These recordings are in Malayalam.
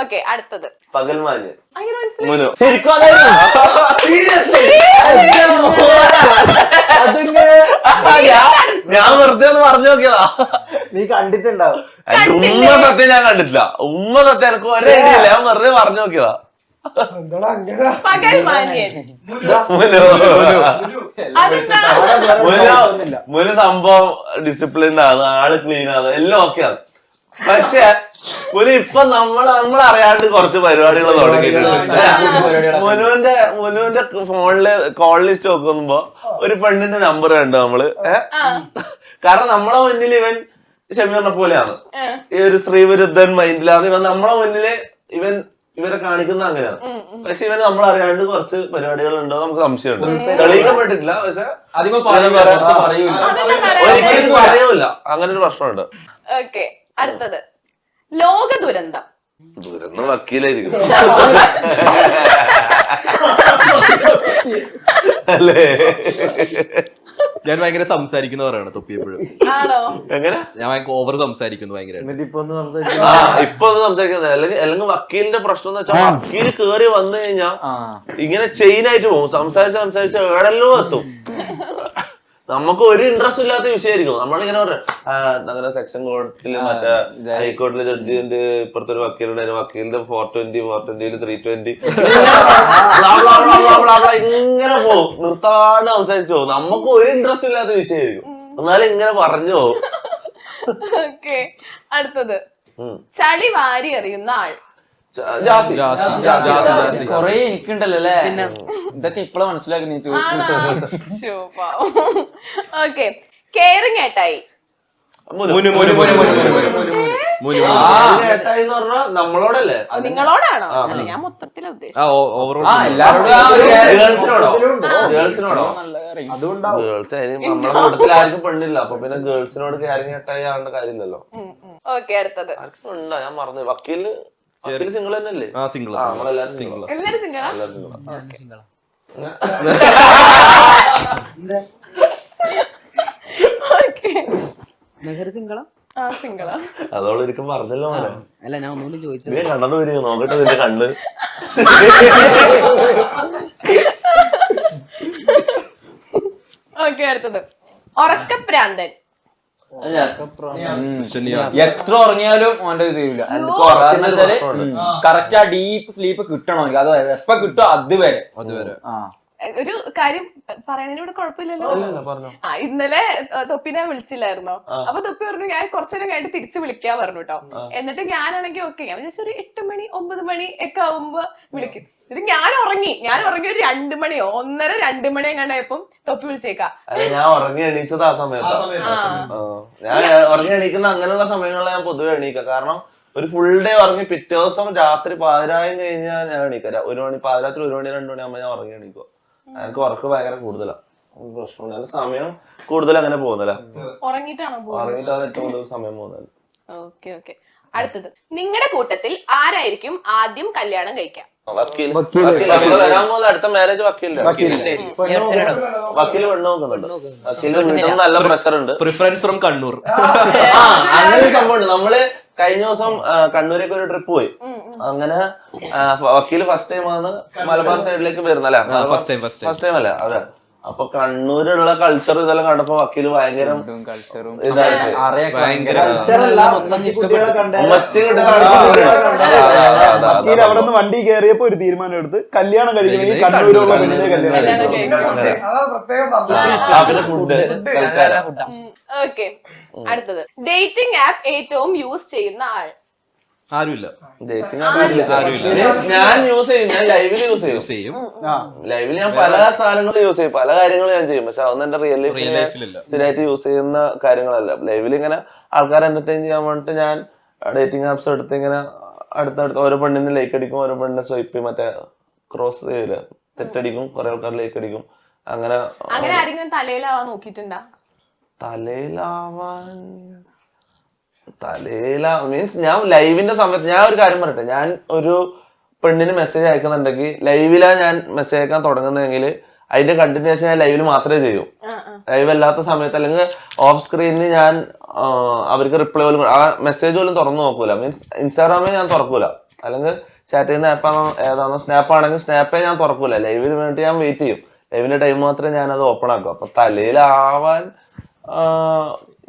ഓക്കെ അടുത്തത്. പകൽമാന് അങ്ങനെ മനസ്സിലായി. മുനു. ശരിക്കും അതായിരുന്നു. അതിങ്ങനെ? ഞാൻ- ഞാൻ വെറുതെ ഒന്ന് പറഞ്ഞു നോക്കിയതാ. നീ കണ്ടിട്ടുണ്ടാവും. ഉമ്മ സത്യം ഞാൻ കണ്ടിട്ടില്ല. ഉമ്മ സത്യം എനിക്ക് ഒരേ ഇല്ല. ഞാൻ വെറുതെ പറഞ്ഞു നോക്കിയതാ. എന്താടാ അങ്ങനെ? പകൽ മാന്യൻ ഇതാ, മുനു. അതെന്താ അവിടെ വേറെ മുനു മുനു സംഭവം ഡിസിപ്ലിൻഡ് ആണ്. ആൾ ക്ലീൻ ആണ്. എല്ലാം ഓക്കെ ആണ്. പക്ഷെ മുനു ഇപ്പൊ നമ്മൾ നമ്മൾ അറിയാണ്ട് കുറച്ച് പരിപാടികൾ തുടങ്ങിയിട്ടുണ്ട് മുനുവിന്റെ മുനുവിന്റെ ഫോണിൽ കോൾ ലിസ്റ്റ് നോക്കുമ്പോ ഒരു പെണ്ണിന്റെ നമ്പർ കണ്ടു നമ്മൾ കാരണം നമ്മളെ മുന്നിൽ ഇവൻ ഷമീറിനെ പോലെയാണ് ഈ ഒരു സ്ത്രീ വിരുദ്ധൻ മൈൻഡിലാണ് ഇവൻ നമ്മളെ മുന്നിൽ ഇവൻ ഇവരെ കാണിക്കുന്ന അങ്ങനെയാണ് പക്ഷെ ഇവന് നമ്മൾ അറിയാണ്ട് കുറച്ച് പരിപാടികൾ ഉണ്ടോ നമുക്ക് സംശയമുണ്ട് തെളിയിക്കപ്പെട്ടിട്ടില്ല പക്ഷെ ഒരിക്കലും പറയൂല അങ്ങനെ ഒരു പ്രശ്നമുണ്ട് അടുത്തത് ലോക ദുരന്തം. ദുരന്തം വക്കീലായിരിക്കും. അല്ലേ? ഞാൻ ഭയങ്കര സംസാരിക്കുന്നവരാണ് തൊപ്പിയപ്പോഴും ആണോ? എങ്ങനെ? ഞാൻ ഭയങ്കര ഓവർ സംസാരിക്കുന്നു ഭയങ്കര എന്നിട്ട് ഇപ്പൊ ഒന്ന് സംസാരിച്ചു ആ ഇപ്പൊ ഒന്ന് സംസാരിക്കുന്നത് അല്ലെങ്കിൽ അല്ലെങ്കിൽ വക്കീലിന്റെ പ്രശ്നം എന്ന് വെച്ചാൽ വക്കീൽ കേറി വന്നു കഴിഞ്ഞാൽ ഇങ്ങനെ ചെയിൻ ആയിട്ട് പോകും. സംസാരിച്ച് സംസാരിച്ച് എവിടെല്ലോ എത്തും. നമുക്ക് ഒരു ഇൻട്രസ്റ്റ് ഇല്ലാത്ത വിഷയമായിരിക്കും നമ്മളിങ്ങനെ പറയാം അങ്ങനെ സെക്ഷൻ കോർട്ടിൽ മറ്റേ ഹൈക്കോടതിയിലെ ജഡ്ജിന്റെ ഇപ്പുറത്തെ ഒരു വക്കീലുണ്ട്. വക്കീലിന്റെ ഫോർ ട്വന്റി ഫോർ ട്വന്റിയിൽ ത്രീ ട്വന്റി ഇങ്ങനെ പോകും. നിർത്താണ്ട് സംസാരിച്ചു പോകും. നമുക്ക് ഒരു ഇൻട്രസ്റ്റ് ഇല്ലാത്ത വിഷയമായിരിക്കും എന്നാലും ഇങ്ങനെ പറഞ്ഞു പോകും. അടുത്തത്. ചളി വാരി അറിയുന്ന ആൾ. കൊറേ എനിക്കുണ്ടല്ലോ അല്ലേ? ഇതൊക്കെ ഇപ്പഴാ മനസ്സിലാക്കി നീ ഓക്കെ. കെയറിങ് ഏട്ടായി. മുനു. മുനു മുനു മുനു മുനു മുനു മുനു മുനു ഏട്ടായി എന്ന് നമ്മളോടല്ലേ? നിങ്ങളോടാണോ? ഞാൻ മൊത്തത്തിലാ ഉദ്ദേശിച്ചത്. ആർക്കും പെണ്ണില്ല. അപ്പൊ പിന്നെ ഗേൾസിനോട് കയറി ഏട്ടായി ആവേണ്ട കാര്യമില്ലല്ലോ. ഓക്കെ അടുത്തത്. ആർക്കും ഞാൻ മറന്നു. വക്കീൽ സിംഗിൾ ആ സിംഗിൾ സിംഗിൾ എല്ലാരും സിംഗിളാ എല്ലാരും മെഹർ സിംഗള പറഞ്ഞല്ലോ മോനെ. അല്ല ഞാൻ ഒന്നുകൂടി ചോദിച്ചത്. നീ കണ്ടു വരിക നോക്കട്ടെ നിന്റെ കണ്ണ്. ഓക്കെ അടുത്തത്. ഉറക്കപ്രാന്തൻ എത്ര ഉറങ്ങിയാലും ഓന്റെ ഇത് ചെയ്യൂല കാരണം വെച്ചാൽ കറക്റ്റ് ആ ഡീപ്പ് സ്ലീപ്പ് കിട്ടണം എനിക്ക്. അത് എപ്പ കിട്ടും? അതുവരെ അതുവരെ ആ. ഒരു കാര്യം പറയണതിനോട് കുഴപ്പമില്ലല്ലോ. ആ ഇന്നലെ തൊപ്പി തൊപ്പിനെ വിളിച്ചില്ലായിരുന്നോ? അപ്പൊ തൊപ്പി പറഞ്ഞു ഞാൻ കുറച്ചേരം കഴിഞ്ഞിട്ട് തിരിച്ചു വിളിക്കാൻ പറഞ്ഞു കേട്ടോ എന്നിട്ട് ഞാനാണെങ്കിൽ ഓക്കെ ഞാൻ ഒരു എട്ട് മണി ഒമ്പത് മണി ഒക്കെ ആവുമ്പോ വിളിക്കും. എന്നിട്ട് ഞാൻ ഉറങ്ങി ഞാൻ ഉറങ്ങി ഒരു രണ്ട് മണിയോ ഒന്നര രണ്ട് മണി എങ്ങാണ്ടായപ്പം തൊപ്പി വിളിച്ചേക്കാം. ഞാൻ ഉറങ്ങി എണീച്ചത് ആ സമയത്ത്. ഞാൻ ഉറങ്ങി എണീക്കുന്ന അങ്ങനെയുള്ള സമയങ്ങളിൽ ഞാൻ പൊതുവെ എണീക്കാം. കാരണം ഒരു ഫുൾ ഡേ ഉറങ്ങി പിറ്റേ ദിവസം രാത്രി പാതിരായം കഴിഞ്ഞാൽ ഞാൻ എണീക്കാം. ഒരു മണി പാതിരാത്രി ഒരു മണി രണ്ടു മണി ആകുമ്പോൾ ഞാൻ ഉറങ്ങി എണീക്കും. എനിക്ക് ഉറക്ക് ഭയങ്കര കൂടുതലാണ് പ്രശ്നം ഞാൻ സമയം കൂടുതൽ അങ്ങനെ പോകുന്നില്ല. ഉറങ്ങിട്ടാണോ പോകുന്നത്? ഉറങ്ങിയിട്ട് അത് ഏറ്റവും കൂടുതൽ സമയം പോകുന്നത്. Okay okay. അടുത്തത്. നിങ്ങളുടെ കൂട്ടത്തിൽ ആരായിരിക്കും ആദ്യം കല്യാണം കഴിക്കാം? വക്കീൽ വക്കീൽ നമ്മൾ വരാൻ പോകുന്ന അടുത്ത മാരേജ് വക്കീലില്ല. വക്കീൽ പെണ്ണ് നോക്കുന്നുണ്ട്. വക്കീൽ വീട്ടിൽ നിന്ന് നല്ല പ്രഷർ ഉണ്ട്. Preference from Kannur. അങ്ങനെ ഒരു സംഭവമുണ്ട്. നമ്മൾ കഴിഞ്ഞ ദിവസം കണ്ണൂരേക്ക് ഒരു ട്രിപ്പ് പോയി. അങ്ങനെ വക്കീൽ വക്കീൽ ഫസ്റ്റ് ടൈം ആണ് മലബാർ സൈഡിലേക്ക് വരുന്നല്ലേ ഫസ്റ്റ് ടൈം ഫസ്റ്റ് ടൈം അല്ലേ? അതെ. അപ്പൊ കണ്ണൂരുള്ള കൾച്ചർ ഇതെല്ലാം കണ്ടപ്പോ വക്കീൽ ഭയങ്കര കൾച്ചറും വക്കീൽ അവിടെ നിന്ന് വണ്ടി കയറിയപ്പോ ഒരു തീരുമാനം എടുത്ത് കല്യാണം കഴിക്കണമെങ്കിൽ കണ്ണൂരുള്ള പെണ്ണിനെ കല്യാണം കല്യാണം കഴിക്കണം കഴിക്കാം ഫുഡ് ഓക്കെ അടുത്തത്. ഡേറ്റിംഗ് ആപ്പ് ഏറ്റവും യൂസ് ചെയ്യുന്ന ആൾ. ആരുമില്ല. ഞാൻ യൂസ് ചെയ്യും ഞാൻ ലൈവിൽ യൂസ് ചെയ്യും. യൂസ് ചെയ്യും. ലൈവിൽ ഞാൻ പല സാധനങ്ങളും യൂസ് ചെയ്യും പല കാര്യങ്ങളും ഞാൻ ചെയ്യും. പക്ഷെ അതൊന്നും എന്റെ റിയൽ ലൈഫിൽ. സ്ഥിരമായിട്ട് യൂസ് ചെയ്യുന്ന കാര്യങ്ങളല്ല. ലൈവിൽ ഇങ്ങനെ ആൾക്കാരെ എന്റർടൈൻ ചെയ്യാൻ വേണ്ടിട്ട് ഞാൻ ഡേറ്റിംഗ് ആപ്സ് എടുത്ത് ഇങ്ങനെ അടുത്തടുത്ത് ഓരോ പെണ്ണിനെ ലൈക്ക് അടിക്കും ഓരോ പെണ്ണിനെ സ്വൈപ്പ് ചെയ്യും മറ്റേ ക്രോസ് ചെയ്യില്ല തെറ്റടിക്കും കുറെ ആൾക്കാർ ലൈക്ക് അടിക്കും. അങ്ങനെ അങ്ങനെ ആരെങ്കിലും തലയിലാവാൻ നോക്കിയിട്ടുണ്ടാ? തലയിലാവാൻ തലയിലാ. മീൻസ് ഞാൻ ലൈവിന്റെ സമയത്ത് ഞാൻ ഒരു കാര്യം പറയട്ടെ. ഞാൻ ഒരു പെണ്ണിന് മെസ്സേജ് അയക്കുന്നുണ്ടെങ്കിൽ ലൈവിലാ ഞാൻ മെസ്സേജ് അയക്കാൻ തുടങ്ങുന്നതെങ്കിൽ അതിന്റെ കണ്ടിന്യൂഷൻ ഞാൻ ലൈവിൽ മാത്രമേ ചെയ്യൂ. ലൈവ് അല്ലാത്ത സമയത്ത് അല്ലെങ്കിൽ ഓഫ് സ്ക്രീനിൽ ഞാൻ അവർക്ക് റിപ്ലൈ പോലും ആ മെസ്സേജ് പോലും തുറന്നു നോക്കൂല. മീൻസ് ഇൻസ്റ്റാഗ്രാമിൽ ഞാൻ തുറക്കൂല. അല്ലെങ്കിൽ ചാറ്റ് ചെയ്യുന്ന ആപ്പാണോ ഏതാണോ സ്നാപ്പ് ആണെങ്കിൽ സ്നാപ്പേ ഞാൻ തുറക്കൂല. ലൈവിന് വേണ്ടി ഞാൻ വെയിറ്റ് ചെയ്യും. ലൈവിന്റെ ടൈം മാത്രമേ ഞാൻ അത് ഓപ്പൺ ആക്കൂ. അപ്പൊ തലയിലാവാൻ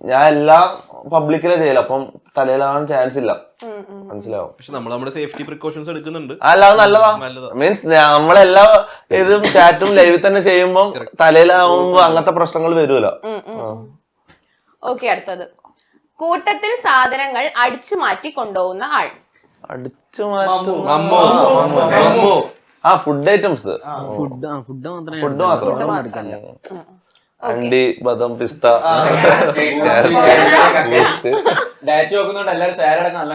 ഞാൻ എല്ലാം പബ്ലിക്കിലെ ചെയ്യല. അപ്പം തലയിലാവാൻ ചാൻസ് ഇല്ല. മനസ്സിലാവും. പക്ഷെ നമ്മൾ നമ്മുടെ സേഫ്റ്റി പ്രിക്കോഷൻസ് എടുക്കുന്നുണ്ട്. അല്ല അത് നല്ലതാ. നല്ലതാ. മീൻസ് നമ്മളെല്ലാ ഇതും ചാറ്റും ലൈവിൽ തന്നെ ചെയ്യുമ്പോൾ തലയിലാവുമ്പോ അങ്ങനത്തെ പ്രശ്നങ്ങൾ വരുമല്ലോ. ഓക്കെ അടുത്തത്. കൂട്ടത്തിൽ സാധനങ്ങൾ അടിച്ചു മാറ്റി കൊണ്ടുപോകുന്ന ആൾ. അടിച്ചു മാറ്റി ആ ഫുഡ് ഐറ്റംസ് ഫുഡ് ആ ഫുഡ് മാത്രമേ ഫുഡ് മാത്രം. അണ്ടി ബദം പിസ്ത ഡയറ്റ് നോക്കുന്നുണ്ട് സാലഡ് നല്ല.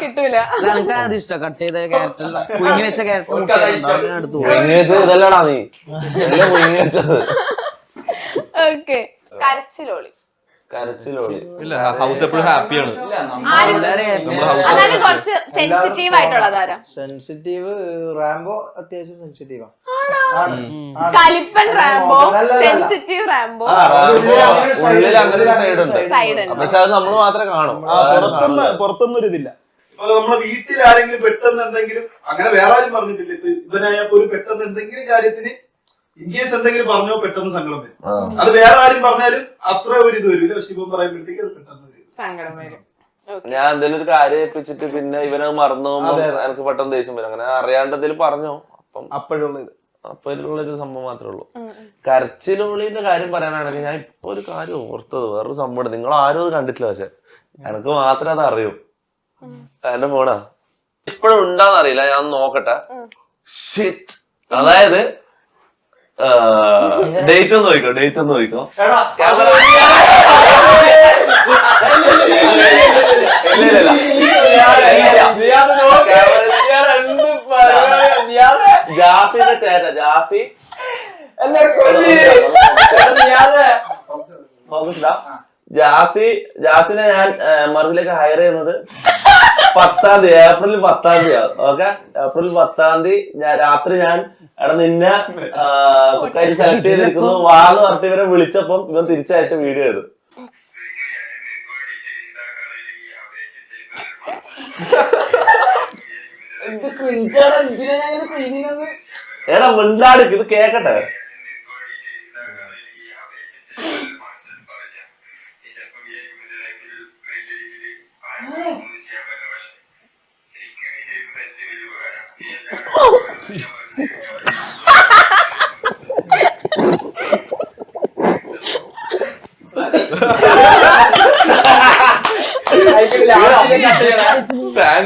കിട്ടൂല അത് ഇഷ്ടം കട്ട് ചെയ്ത ക്യാരറ്റ് കുഞ്ഞു വെച്ച. ക്യാരറ്റ് വെച്ചത് ഇതല്ലടാ നീ വെച്ചത് ഓക്കെ കരച്ചിലോളി കരച്ചിലോളി ഇല്ല ഹൗസ് എപ്പോഴും ഹാപ്പിയാണ്. അതാണ് കുറച്ച് സെൻസിറ്റീവ് റാംബോ അത്യാവശ്യം സെൻസിറ്റീവാ കലിപ്പൻ റാംബോ. സെൻസിറ്റീവ് റാംബോ ഉള്ളിൽ അങ്ങനെ സൈഡ് ഉണ്ട്. പക്ഷെ അത് നമ്മൾ മാത്രമേ കാണൂ. പുറത്തൊന്നും ഒരു ഇതില്ല നമ്മളെ വീട്ടിൽ ആരെങ്കിലും പെട്ടെന്ന് എന്തെങ്കിലും അങ്ങനെ വേറെ ആരും പറഞ്ഞിട്ടില്ല. ഇപ്പൊ ഇവനായപ്പോ ഒരു പെട്ടെന്ന് എന്തെങ്കിലും കാര്യത്തിന് ഇൻകേസ് എന്തെങ്കിലും പറഞ്ഞോ പെട്ടെന്ന് സങ്കടം വരും. അത് വേറെ ആരും പറഞ്ഞാലും അത്ര ഒരു ഇത് വരില്ല പക്ഷെ ഇപ്പം പറയുമ്പോഴത്തേക്ക് അത് പെട്ടെന്ന് വരും. സങ്കടം വരും. ഞാൻ എന്തെങ്കിലും ഒരു കാര്യം ഏൽപ്പിച്ചിട്ട് പിന്നെ ഇവനെ മറന്നു പോകുമ്പോ എനിക്ക് പെട്ടെന്ന് ദേഷ്യം വരും. അങ്ങനെ അറിയാണ്ട് എന്തെങ്കിലും പറഞ്ഞോ അപ്പം അപ്പോഴുള്ള ഇത്. അപ്പൊ ഇതിലുള്ളൊരു സംഭവം മാത്രമേ ഉള്ളൂ. കരച്ചിലുള്ളിന്റെ കാര്യം പറയാനാണെങ്കിൽ ഞാൻ ഇപ്പൊ ഒരു കാര്യം ഓർത്തത് വേറൊരു സംഭവം ഉണ്ട് നിങ്ങൾ ആരും അത് കണ്ടിട്ടില്ല പക്ഷെ. എനിക്ക് മാത്രമേ അത് അറിയൂ. എന്റെ ഫോണാ ഇപ്പോഴും ഉണ്ടാന്നറിയില്ല ഞാൻ ഒന്ന് നോക്കട്ടെ. ഷിറ്റ് അതായത് ഡേറ്റ് ഒന്ന് നോക്കിക്കോ ഡേറ്റ് ഒന്ന് ഇല്ല ജാസിന്റെ ചേട്ട ജാസി? ജാസി ജാസിനെ ഞാൻ മറിച്ചിലേക്ക് ഹയർ ചെയ്യുന്നത് പത്താം തീയതി ഏപ്രിൽ പത്താം തീയതി. ഓക്കെ? ഏപ്രിൽ പത്താം തീയതി ഞാൻ രാത്രി ഞാൻ എടാ നിന്നെ കുക്കാരി സെലക്ട് ചെയ്തിരിക്കുന്നു. വാന്ന് പറഞ്ഞിട്ട് ഇവരെ വിളിച്ചപ്പം ഇവൻ തിരിച്ചയച്ച വീഡിയോ ഇത്. എടാ മിണ്ടാടുക്ക് ഇത് കേക്കട്ടെ.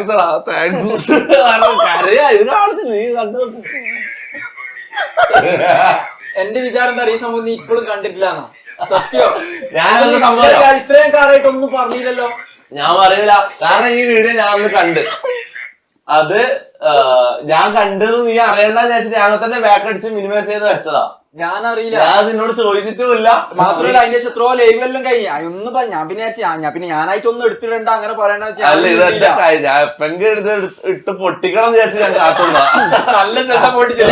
താങ്ക്സ് എടാ താങ്ക്സ് കരയാ ഇത് കാണുന്നു നീ കണ്ടു എന്റെ വിചാരം എന്താ ഈ സംഭവം നീ ഇപ്പോഴും കണ്ടിട്ടില്ല സത്യം? ഞാനത് സംഭവം ഇത്രയും- ഇത്രയും കാലമായിട്ടൊന്നും പറഞ്ഞില്ലല്ലോ. ഞാൻ പറയില്ല കാരണം ഈ വീഡിയോ ഞാൻ ഒന്ന് കണ്ട്. അത് ഞാൻ കണ്ടത് നീ അറിയണ്ടെന്ന് വെച്ചിട്ട് ഞാൻ തന്നെ ബാക്ക് അടിച്ച് മിനിമൈസ് ചെയ്ത് വെച്ചതാ. ഞാൻ അറിയില്ല ഞാൻ നിന്നോട് ചോദിച്ചിട്ടുമില്ല. മാത്രമല്ല അതിന്റെ ശത്രുവോ ലൈവ് ലൈവെല്ലാം കഴിഞ്ഞു. അതൊന്നും പറഞ്ഞു ഞാൻ പിന്നെ ഞാൻ പിന്നെ ഞാനായിട്ട് ഒന്നും എടുത്തിടണ്ട അങ്ങനെ വെച്ചാൽ അല്ല ഇതല്ല ഞാൻ എപ്പെങ്കിലും എടുത്ത് ഇട്ട് പൊട്ടിക്കണം എന്ന് വിചാരിച്ച് ഞാൻ കാത്തുന്ന നല്ല ചെട്ട പൊട്ടിച്ചു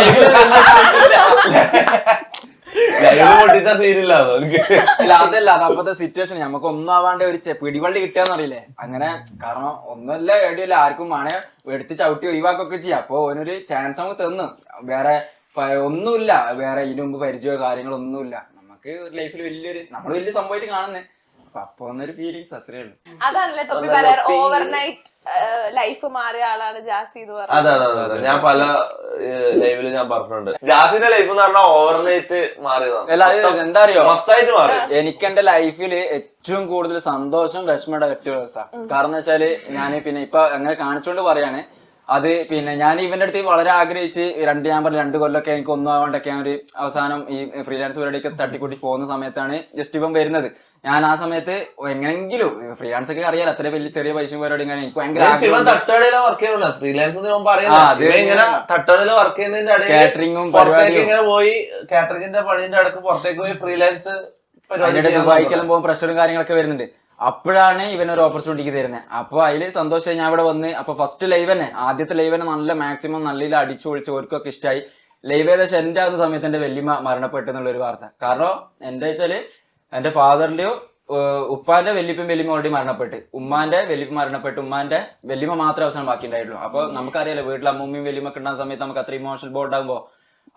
സീനില്ല അല്ല അതല്ല അത് അപ്പത്തെ സിറ്റുവേഷൻ നമുക്ക് ഒന്നും ആവാണ്ട് ഒരു പിടിവള്ളി കിട്ടിയാന്നറിയില്ലേ അങ്ങനെ കാരണം ഒന്നല്ല എവിടെയല്ല ആർക്കും മണെ എടുത്ത് ചവിട്ടി ഒഴിവാക്കൊക്കെ ചെയ്യാം. അപ്പൊ ഓനൊരു ചാൻസ് നമുക്ക് തന്നു. വേറെ ഒന്നുമില്ല. വേറെ ഇതിനു മുമ്പ് പരിചയമോ കാര്യങ്ങളൊന്നുമില്ല നമുക്ക് ഒരു ലൈഫിൽ വലിയൊരു നമ്മൾ വലിയ സംഭവമായിട്ട് കാണുന്നത് ഫീലിങ്സ് അത്രേ ഉള്ളൂ. തൊപ്പി പറയാറ് ഓവർനൈറ്റ് ലൈഫ് മാറിയ ആളാണ് ജാസി എന്ന് പറയുന്നത് അതെ അതെ, അതെ ഞാൻ പല ലൈവിൽ ഞാൻ പറഞ്ഞിട്ടുണ്ട്. ജാസിന്റെ ലൈഫ് എന്ന് പറഞ്ഞാൽ ഓവർനൈറ്റ് മാറിയതാണ്. അല്ല എന്താ അറിയോ മൊത്തമായിട്ട് മാറി. എനിക്ക് എന്റെ ലൈഫിൽ ഏറ്റവും കൂടുതൽ സന്തോഷം വിഷമയുടെ പറ്റിയ ദിവസമാണ് കാരണം വെച്ചാൽ ഞാൻ പിന്നെ ഇപ്പൊ അങ്ങനെ കാണിച്ചുകൊണ്ട് പറയാണ്. അത് പിന്നെ ഞാൻ ഇവന്റെ അടുത്ത് വളരെ ആഗ്രഹിച്ച് രണ്ട് ഞാൻ പറഞ്ഞു രണ്ട് കൊല്ലമൊക്കെ എനിക്ക് ഒന്നും ആവാണ്ടൊക്കെ ഞാൻ ഒരു അവസാനം ഈ ഫ്രീലാൻസ് പരിപാടിയൊക്കെ തട്ടിക്കൂട്ടി പോകുന്ന സമയത്താണ് ജസ്റ്റ് ഇപ്പം വരുന്നത്. ഞാൻ ആ സമയത്ത് എങ്ങനെങ്കിലും ഫ്രീലാൻസ് ഒക്കെ അറിയാലോ അത്ര വലിയ ചെറിയ പൈസ പരിപാടി എനിക്ക് ഭയങ്കര കാറ്ററിംഗും ഇങ്ങനെ പോയി കാറ്ററിംഗിന്റെ പണിന്റെ അടുക്ക് പുറത്തേക്ക് പോയി ഫ്രീലാൻസ് ദുബായിക്കെല്ലാം പോകുമ്പോൾ പ്രഷറും കാര്യങ്ങളൊക്കെ വരുന്നുണ്ട്. അപ്പോഴാണ് ഇവൻ ഒരു ഓപ്പർച്യൂണിറ്റിക്ക് തരുന്നത് അപ്പോൾ അതിൽ സന്തോഷം ഞാൻ ഇവിടെ വന്ന് അപ്പോൾ ഫസ്റ്റ് ലൈവ് തന്നെ ആദ്യത്തെ ലൈവ് തന്നെ നല്ല മാക്സിമം നല്ല രീതിയിൽ അടിച്ചു പൊളിച്ച് ഓർക്കൊക്കെ ഇഷ്ടമായി ലൈവ് ഏകദേശം എന്റെ ആകുന്ന സമയത്ത് എന്റെ വല്യമ്മ മരണപ്പെട്ടു എന്നുള്ള ഒരു വാർത്ത. കാരണം എന്താ വെച്ചാൽ എന്റെ ഫാദറിന്റെയോ ഉപ്പാന്റെ വെല്ലിപ്പും വെല്ലിമ ഓൾറെഡി മരണപ്പെട്ട്. ഉമ്മാന്റെ വെല്ലിപ്പ് മരണപ്പെട്ട് ഉമ്മാന്റെ വെല്ലിമ മാത്രമേ അവസാനം ബാക്കി ഉണ്ടായിട്ടുള്ളൂ അപ്പൊ നമുക്കറിയാലോ വീട്ടിൽ അമ്മൂമ്മയും വെല്ലിമൊക്കെ ഉണ്ടാകുന്ന സമയത്ത് നമുക്ക് അത്ര ഇമോഷണൽ ബോണ്ട് ആകുമ്പോൾ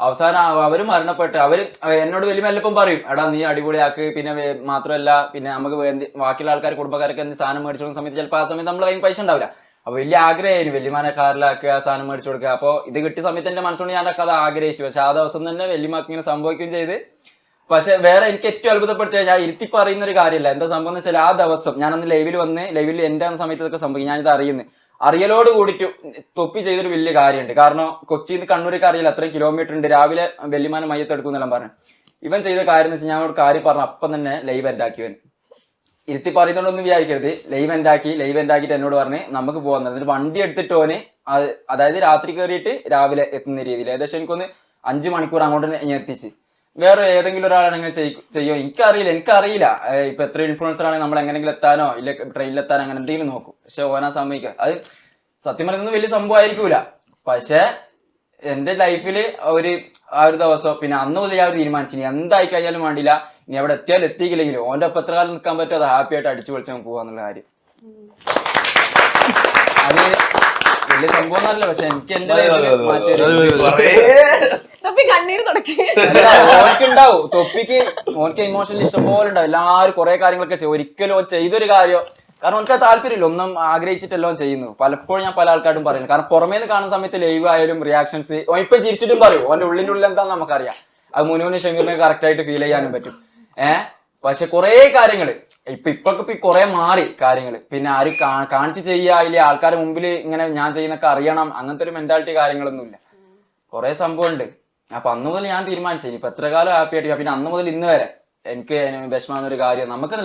അവസാനം അവർ മരണപ്പെട്ട്. അവർ എന്നോട് വലിയ മെല്ലപ്പം പറയും എടാ നീ അടിപൊളിയാക്ക്. പിന്നെ മാത്രമല്ല പിന്നെ നമുക്ക് ബാക്കിയുള്ള ആൾക്കാർ കുടുംബക്കാരൊക്കെ എന്ത് സാധനം മേടിച്ചു കൊടുക്കുന്ന സമയത്ത് ചിലപ്പോൾ ആ സമയത്ത് നമ്മൾ കയ്യിൽ പൈസ ഉണ്ടാവില്ല. അപ്പൊ വലിയ ആഗ്രഹമായിരുന്നു. വലിയമാനെ കാറിലാക്കുക സാധനം മേടിച്ചു കൊടുക്കുക. അപ്പൊ ഇത് കിട്ടിയ സമയത്ത് എന്റെ മനസ്സുകൊണ്ട് ഞാൻ അത് ആഗ്രഹിച്ചു. പക്ഷെ ആ ദിവസം തന്നെ വലിയമാക്ക് ഇങ്ങനെ സംഭവിക്കുകയും ചെയ്ത്. പക്ഷെ വേറെ എനിക്ക് ഏറ്റവും അത്ഭുതപ്പെടുത്തിയ ഞാൻ ഇരുത്തി പറയുന്ന ഒരു കാര്യമില്ല. എന്താ സംഭവം എന്ന് വെച്ചാൽ ആ ദിവസം ഞാനന്ന് ലൈവിൽ വന്ന് ലൈവിൽ എന്റെ സമയത്ത് ഇതൊക്കെ സംഭവിക്കും ഞാനിത് അറിയുന്നു. അറിയലോട് കൂടിയിട്ട് തൊപ്പി ചെയ്തൊരു വലിയ കാര്യമുണ്ട്. കാരണം കൊച്ചിയിൽ നിന്ന് കണ്ണൂരേക്ക് അറിയില്ല. അത്രയും കിലോമീറ്റർ ഉണ്ട്. രാവിലെ വെല്ലിമാനം മയ്യത്തെടുക്കും എന്നെല്ലാം പറഞ്ഞു. ഇവൻ ചെയ്ത കാര്യം എന്ന് വെച്ചാൽ ഞാൻ ഒരു കാര്യം പറഞ്ഞു. അപ്പം തന്നെ ലൈവ് ഉണ്ടാക്കിയവൻ ഇരുത്തി പറയുന്നതുകൊണ്ടൊന്നും വിചാരിക്കരുത്. ലൈവ് എൻഡാക്കി ലൈവ് ഉണ്ടാക്കിയിട്ട് എന്നോട് പറഞ്ഞ് നമുക്ക് പോകാൻ എന്നിട്ട് വണ്ടി എടുത്തിട്ട് ഓന് അതായത് രാത്രി കയറിയിട്ട് രാവിലെ എത്തുന്ന രീതിയിൽ. ഏകദേശം എനിക്കൊന്ന് അഞ്ച് മണിക്കൂർ അങ്ങോട്ട് ഞാൻ എത്തിച്ച്. വേറെ ഏതെങ്കിലും ഒരാളാണെങ്കിൽ ചെയ്യോ? എനിക്കറിയില്ല എനിക്കറിയില്ല. ഇപ്പൊ എത്ര ഇൻഫ്ലുവൻസർ ആണെങ്കിൽ നമ്മൾ എങ്ങനെങ്കിലും എത്താനോ ഇല്ല ട്രെയിനിൽ എത്താനോ അങ്ങനെ എന്തെങ്കിലും നോക്കും. പക്ഷെ ഓനാ സമ്മതിക്കുക അത് സത്യം പറയുന്നത് വലിയ സംഭവം ആയിരിക്കൂല പക്ഷെ എന്റെ ലൈഫിൽ ഒരു ആ ഒരു ദിവസം പിന്നെ അന്ന് മുതൽ ഞാൻ തീരുമാനിച്ചു ഇനി എന്തായി കഴിഞ്ഞാലും വേണ്ടില്ല. ഇനി അവിടെ എത്തിയാലും എത്തിയില്ലെങ്കിലും ഓന്റെ ഒപ്പം എത്ര കാലം നിൽക്കാൻ പറ്റും അത് ഹാപ്പി ആയിട്ട് അടിച്ചു പൊളിച്ച് നമുക്ക് പോകാന്നുള്ള കാര്യം. അത് വലിയ സംഭവം എന്നല്ല പക്ഷെ എനിക്ക് എന്റെ തൊപ്പി കണ്ണീര് തുടക്കി. തൊപ്പിക്ക് ഓനക്ക് ഇമോഷണൽ ഇഷ്ടം പോലെ ഉണ്ടാവും. എല്ലാവരും കുറെ കാര്യങ്ങളൊക്കെ ചെയ്യും. ഒരിക്കലും ചെയ്തൊരു കാര്യം കാരണം ഓനക്ക് താല്പര്യമില്ല. ഒന്നും ആഗ്രഹിച്ചിട്ടല്ലോ ചെയ്യുന്നു. പലപ്പോഴും ഞാൻ പല ആൾക്കാരും പറയുന്നു. കാരണം പുറമേന്ന് കാണുന്ന സമയത്ത് ലൈവ് ആയാലും റിയാക്ഷൻസ് ഇപ്പൊ ചിരിച്ചിട്ടും പറയും. ഓന്റെ ഉള്ളിന്റെ ഉള്ളിൽ എന്താന്ന് നമുക്കറിയാം. അത് മുനുവിന് ഷെങ്കിറിന് കറക്റ്റ് ആയിട്ട് ഫീൽ ചെയ്യാനും പറ്റും. ഏഹ് പക്ഷെ കുറെ കാര്യങ്ങൾ. ഇപ്പൊ ഇപ്പൊ ഇപ്പൊ കുറെ മാറി കാര്യങ്ങൾ പിന്നെ ആര് കാണിച്ചു ചെയ്യുക ഇല്ല? ആൾക്കാരുടെ മുമ്പിൽ ഇങ്ങനെ ഞാൻ ചെയ്യുന്നൊക്കെ അറിയണം. അങ്ങനത്തെ ഒരു മെന്റാലിറ്റി കാര്യങ്ങളൊന്നുമില്ല. കുറെ സംഭവമുണ്ട് അപ്പൊ അന്ന് മുതൽ ഞാൻ തീരുമാനിച്ചു ഇനിയിപ്പൊ എത്ര കാലം ഹാപ്പി ആയിട്ട് പിന്നെ അന്ന് മുതൽ ഇന്ന് വരെ എനിക്ക് വിഷമാകുന്ന ഒരു കാര്യം നമുക്ക്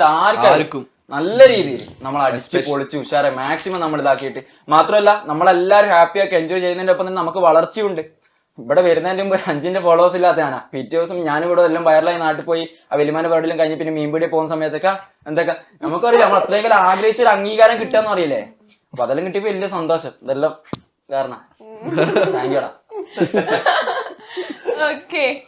ആർക്കും. നല്ല രീതിയിൽ നമ്മൾ അടിച്ച് പൊളിച്ച് ഉഷാറെ മാക്സിമം നമ്മൾ ഇതാക്കിയിട്ട്. മാത്രമല്ല നമ്മളെല്ലാവരും ഹാപ്പി ആക്കി എൻജോയ് ചെയ്യുന്നതിന്റെ ഒപ്പം തന്നെ നമുക്ക് വളർച്ചയുണ്ട്. ഇവിടെ വരുന്നതിന്റെ മുമ്പ് അഞ്ചിന്റെ ഫോളോവേഴ്സ് ഇല്ലാത്തതാണ് പിറ്റേ ദിവസം ഞാനിവിടെ എല്ലാം വൈറലായി നാട്ടിൽ പോയി. ആ വലിയമാന്റെ പരിപാടിയിലും കഴിഞ്ഞ് പിന്നെ മീൻപിടി പോകുന്ന സമയത്തൊക്കെ എന്തൊക്കെ നമുക്കറിയാം നമ്മൾ അത്രയും കാലം ആഗ്രഹിച്ച ഒരു അംഗീകാരം കിട്ടാന്ന് അറിയില്ലേ? അപ്പൊ അതെല്ലാം കിട്ടിയപ്പോ വലിയ സന്തോഷം. ഇതെല്ലാം കാരണം. Thank യൂടാ okay